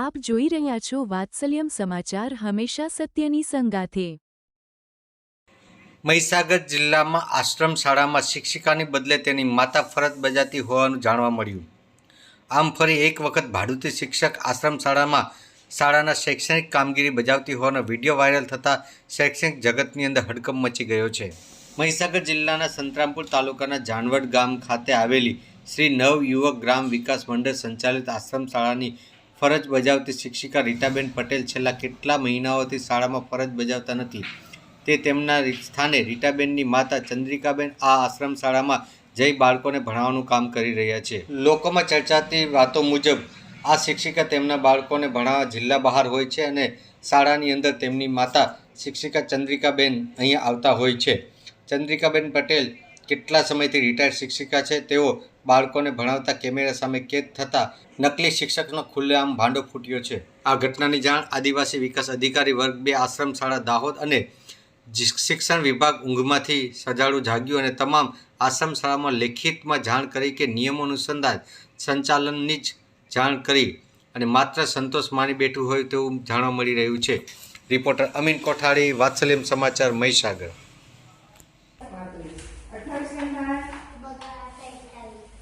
આપ જોઈ રહ્યા છો વાત્સલ્યમ સમાચાર હંમેશા સત્યની સંગાથે. મહીસાગર જિલ્લામાં આશ્રમ શાળામાં શિક્ષિકાની બદલે તેની માતા ફરજ બજાતી હોવાનું જાણવા મળ્યું. આમ ફરી એક વખત ભાડુતી શિક્ષક આશ્રમ શાળામાં શાળાના શૈક્ષણિક કામગીરી બજાવતી હોવાનો વીડિયો વાયરલ થતાં શૈક્ષણિક જગતની અંદર હડકંપ મચી ગયો છે. મહીસાગર જિલ્લાના સંતરામપુર તાલુકાના જાનવડ ગામ ખાતે આવેલી શ્રી નવ યુવક ગ્રામ વિકાસ મંડળ સંચાલિત આશ્રમ શાળાની ફરજ બજાવતી શિક્ષિકા રીટાબેન પટેલ છેલ્લા કેટલા મહિનાઓથી શાળામાં ફરજ બજાવતા નથી. તે તેમના સ્થાને રીટાબેનની માતા ચંદ્રિકાબેન આ આશ્રમ શાળામાં જઈ બાળકોને ભણાવવાનું કામ કરી રહ્યા છે. લોકોમાં ચર્ચાતી વાતો મુજબ, આ શિક્ષિકા તેમના બાળકોને ભણાવવા જિલ્લા બહાર હોય છે અને શાળાની અંદર તેમની માતા શિક્ષિકા ચંદ્રિકાબેન અહીંયા આવતા હોય છે. ચંદ્રિકાબેન પટેલ કેટલા સમયથી રિટાયર્ડ શિક્ષિકા છે તેઓ બાળકોને ભણાવતા કેમેરા સામે કેદ થતા નકલી શિક્ષકનો ખુલ્લેઆમ ભાંડો ફૂટ્યો છે. આ ઘટનાની જાણ આદિવાસી વિકાસ અધિકારી વર્ગ બે આશ્રમ શાળા દાહોદ અને શિક્ષણ વિભાગ ઊંઘમાંથી સજાડું જાગ્યું અને તમામ આશ્રમ શાળામાં લેખિતમાં જાણ કરી કે નિયમો અનુસંધાન સંચાલનની જ જાણ કરી અને માત્ર સંતોષ માની બેઠું હોય તેવું જાણવા મળી રહ્યું છે. રિપોર્ટર અમીન કોઠારી, વાત્સલ્યમ સમાચાર મહીસાગર અઠ્ઠાવીસ કેમ થાય